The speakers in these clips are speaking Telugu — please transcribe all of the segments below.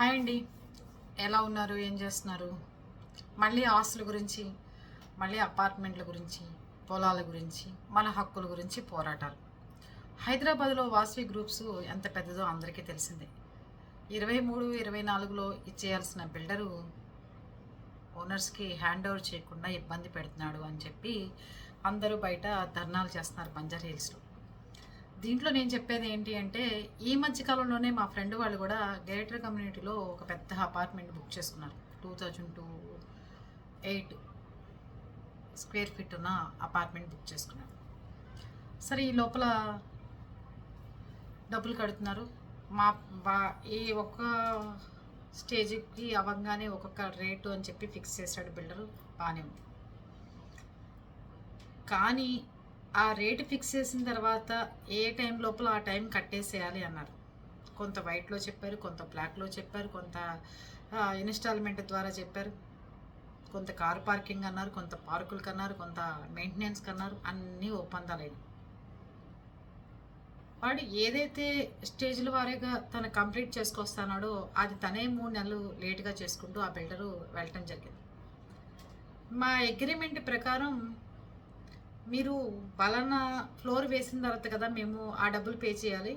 హాయ్ అండి. ఎలా ఉన్నారు? ఏం చేస్తున్నారు? మళ్ళీ ఆస్తుల గురించి మళ్ళీ అపార్ట్మెంట్ల గురించి పొలాల గురించి మన హక్కుల గురించి పోరాటాలు. హైదరాబాద్లో వాసవి గ్రూప్స్ ఎంత పెద్దదో అందరికీ తెలిసిందే. ఇరవై మూడు ఇరవై నాలుగులో ఇచ్చేయాల్సిన బిల్డరు ఓనర్స్కి హ్యాండ్ ఓవర్ చేయకుండా ఇబ్బంది పెడుతున్నాడు అని చెప్పి అందరూ బయట ధర్నాలు చేస్తున్నారు బంజారా హిల్స్లో. దీంట్లో నేను చెప్పేది ఏంటి అంటే ఈ మధ్య కాలంలోనే మా ఫ్రెండ్ వాళ్ళు కూడా గ్రేటర్ కమ్యూనిటీలో ఒక పెద్ద అపార్ట్మెంట్ బుక్ చేసుకున్నారు. Two thousand two eight square feet ఉన్న అపార్ట్మెంట్ బుక్ చేసుకున్నారు. సరే ఈ లోపల డబ్బులు కడుతున్నారు. మా బా ఈ ఒక్క స్టేజ్కి అవ్వగానే ఒక్కొక్క రేటు అని చెప్పి ఫిక్స్ చేశాడు బిల్డరు. బాగానే ఉంది. కానీ ఆ రేటు ఫిక్స్ చేసిన తర్వాత ఏ టైం లోపల ఆ టైం కట్టేసేయాలి అన్నారు. కొంత వైట్లో చెప్పారు కొంత బ్లాక్లో చెప్పారు కొంత ఇన్స్టాల్మెంట్ ద్వారా చెప్పారు. కొంత కార్ పార్కింగ్ అన్నారు కొంత పార్కులకు అన్నారు కొంత మెయింటెనెన్స్కి అన్నారు అన్నీ ఒప్పందాలైన వాడు ఏదైతే స్టేజ్ల వారీగా తను కంప్లీట్ చేసుకొస్తానాడో అది తనే మూడు నెలలు లేట్గా చేసుకుంటూ ఆ బిల్డరు వెళ్ళటం జరిగింది. మా అగ్రిమెంట్ ప్రకారం మీరు పలానా ఫ్లోర్ వేసిన తర్వాత కదా మేము ఆ డబ్బులు పే చేయాలి?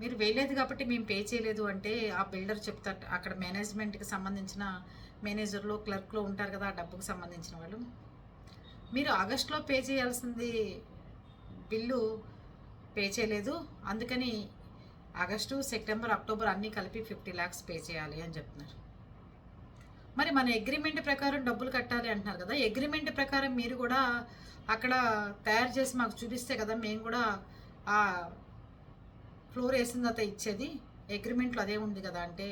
మీరు వేయలేదు కాబట్టి మేము పే చేయలేదు అంటే ఆ బిల్డర్ చెప్తారు. అక్కడ మేనేజ్మెంట్కి సంబంధించిన మేనేజర్లో క్లర్క్లో ఉంటారు కదా ఆ డబ్బుకు సంబంధించిన వాళ్ళు. మీరు ఆగస్ట్లో పే చేయాల్సింది బిల్లు పే చేయలేదు. అందుకని ఆగస్టు సెప్టెంబర్ అక్టోబర్ అన్నీ కలిపి ఫిఫ్టీ ల్యాక్స్ పే చేయాలి అని చెప్తున్నారు. మరి మన అగ్రిమెంట్ ప్రకారం డబ్బులు కట్టాలి అంటున్నారు కదా. అగ్రిమెంట్ ప్రకారం మీరు కూడా అక్కడ తయారు చేసి మాకు చూపిస్తే కదా మేము కూడా ఆ ఫ్లోర్ వేసిన తర్వాత ఇచ్చేది. అగ్రిమెంట్లో అదే ఉంది కదా అంటే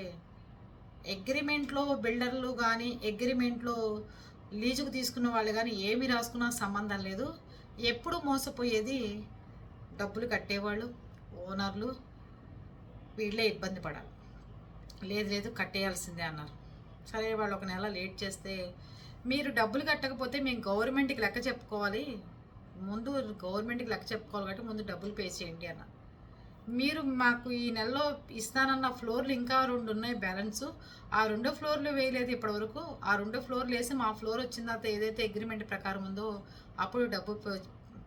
అగ్రిమెంట్లో బిల్డర్లు కానీ అగ్రిమెంట్లో లీజుకు తీసుకున్న వాళ్ళు కానీ ఏమి రాసుకున్నా సంబంధం లేదు. ఎప్పుడు మోసపోయేది డబ్బులు కట్టేవాళ్ళు ఓనర్లు వీళ్ళే ఇబ్బంది పడాలి. లేదు లేదు కట్టేయాల్సిందే అన్నారు. సరే వాళ్ళు ఒక నెల లేట్ చేస్తే మీరు డబ్బులు కట్టకపోతే మేము గవర్నమెంట్కి లెక్క చెప్పుకోవాలి. ముందు గవర్నమెంట్కి లెక్క చెప్పుకోవాలి కాబట్టి ముందు డబ్బులు పే చేయండి అన్న. మీరు మాకు ఈ నెలలో ఇస్తానన్న ఫ్లోర్లు ఇంకా రెండు ఉన్నాయి బ్యాలెన్స్. ఆ రెండో ఫ్లోర్లు వేయలేదు ఇప్పటివరకు. ఆ రెండో ఫ్లోర్లు వేసి మా ఫ్లోర్ వచ్చిన తర్వాత ఏదైతే అగ్రిమెంట్ ప్రకారం ఉందో అప్పుడు డబ్బు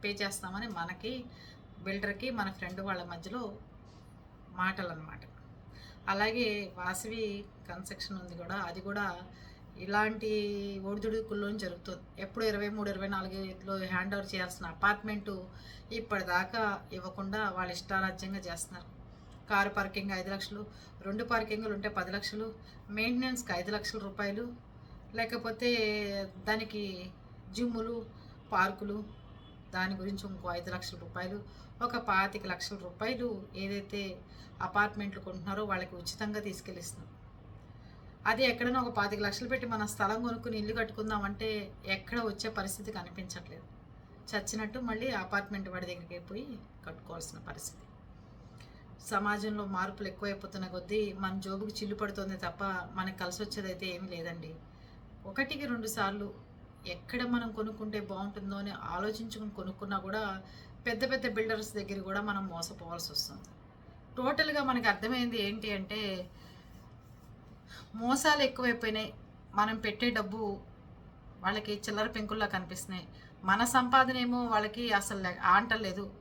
పే చేస్తామని మనకి బిల్డర్కి మన ఫ్రెండ్ వాళ్ళ మధ్యలో మాటలు అన్నమాట అలాగే వాసవి కన్స్ట్రక్షన్ ఉంది కూడా. అది కూడా ఇలాంటి ఒడిదుడుకుల్లో జరుగుతుంది. ఎప్పుడు ఇరవై మూడు ఇరవై నాలుగులో హ్యాండ్ ఓవర్ చేయాల్సిన అపార్ట్మెంటు ఇప్పటిదాకా ఇవ్వకుండా వాళ్ళ ఇష్టారాజ్యంగా చేస్తున్నారు. కారు పార్కింగ్ ఐదు లక్షలు రెండు పార్కింగ్లు ఉంటే పది లక్షలు మెయింటెనెన్స్కి ఐదు లక్షల రూపాయలు లేకపోతే దానికి జిమ్ములు పార్కులు దాని గురించి ఇంకో ఐదు లక్షల రూపాయలు ఒక పాతిక లక్షల రూపాయలు ఏదైతే అపార్ట్మెంట్లు కొంటున్నారో వాళ్ళకి ఉచితంగా తీసుకెళ్ళిస్తున్నాం. అది ఎక్కడైనా ఒక పాతిక లక్షలు పెట్టి మన స్థలం కొనుక్కుని ఇల్లు కట్టుకుందామంటే ఎక్కడ వచ్చే పరిస్థితి కనిపించట్లేదు. చచ్చినట్టు మళ్ళీ అపార్ట్మెంట్ వాడి దగ్గరికి పోయి కట్టుకోవాల్సిన పరిస్థితి. సమాజంలో మార్పులు ఎక్కువైపోతున్న కొద్దీ మన జోబుకి చిల్లు పడుతుంది తప్ప మనకు కలిసి వచ్చేది అయితే ఏమీ లేదండి. ఒకటికి రెండు సార్లు ఎక్కడ మనం కొనుక్కుంటే బాగుంటుందో అని ఆలోచించుకుని కొనుక్కున్నా కూడా పెద్ద పెద్ద బిల్డర్స్ దగ్గర కూడా మనం మోసపోవాల్సి వస్తుంది. టోటల్గా మనకి అర్థమైంది ఏంటి అంటే మోసాలు ఎక్కువైపోయినాయి. మనం పెట్టే డబ్బు వాళ్ళకి చిల్లర పెంకుల్లా కనిపిస్తున్నాయి. మన సంపాదన ఏమో వాళ్ళకి అసలు ఆంటలేదు.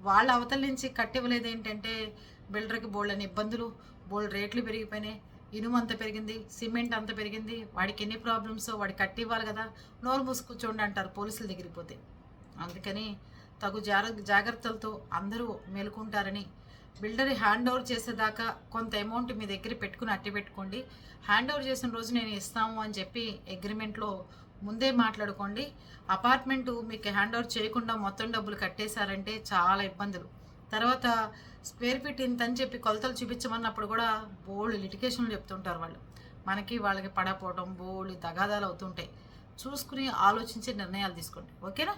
వాళ్ళ అవతల నుంచి కట్టివ్వలేదు ఏంటంటే బిల్డర్కి బోల్డ్ అని ఇబ్బందులు బోల్డ్ రేట్లు పెరిగిపోయినాయి. ఇనుము అంత పెరిగింది సిమెంట్ అంత పెరిగింది వాడికి ఎన్ని ప్రాబ్లమ్స్ వాడికి కట్టి ఇవ్వాలి కదా నోరు మూసి కూర్చోండి అంటారు పోలీసుల దగ్గరికి పోతే. అందుకని తగు జాగ్ర జాగ్రత్తలతో అందరూ మేలుకుంటారని బిల్డర్ హ్యాండ్ ఓవర్ చేసేదాకా కొంత అమౌంట్ మీ దగ్గర పెట్టుకుని అట్టి పెట్టుకోండి. హ్యాండ్ ఓవర్ చేసిన రోజు నేను ఇస్తాము అని చెప్పి అగ్రిమెంట్లో ముందే మాట్లాడుకోండి. అపార్ట్మెంటు మీకు హ్యాండ్ ఓవర్ చేయకుండా మొత్తం డబ్బులు కట్టేశారంటే చాలా ఇబ్బందులు. తర్వాత స్క్వేర్ ఫీట్ ఇంత అని చెప్పి కొలతలు చూపించమన్నప్పుడు కూడా బోల్డ్ లిటికేషన్లు చెప్తుంటారు వాళ్ళు. మనకి వాళ్ళకి పడపోవడం బోల్డ్ తగాదాలు అవుతుంటాయి. చూసుకుని ఆలోచించి నిర్ణయాలు తీసుకోండి. ఓకేనా?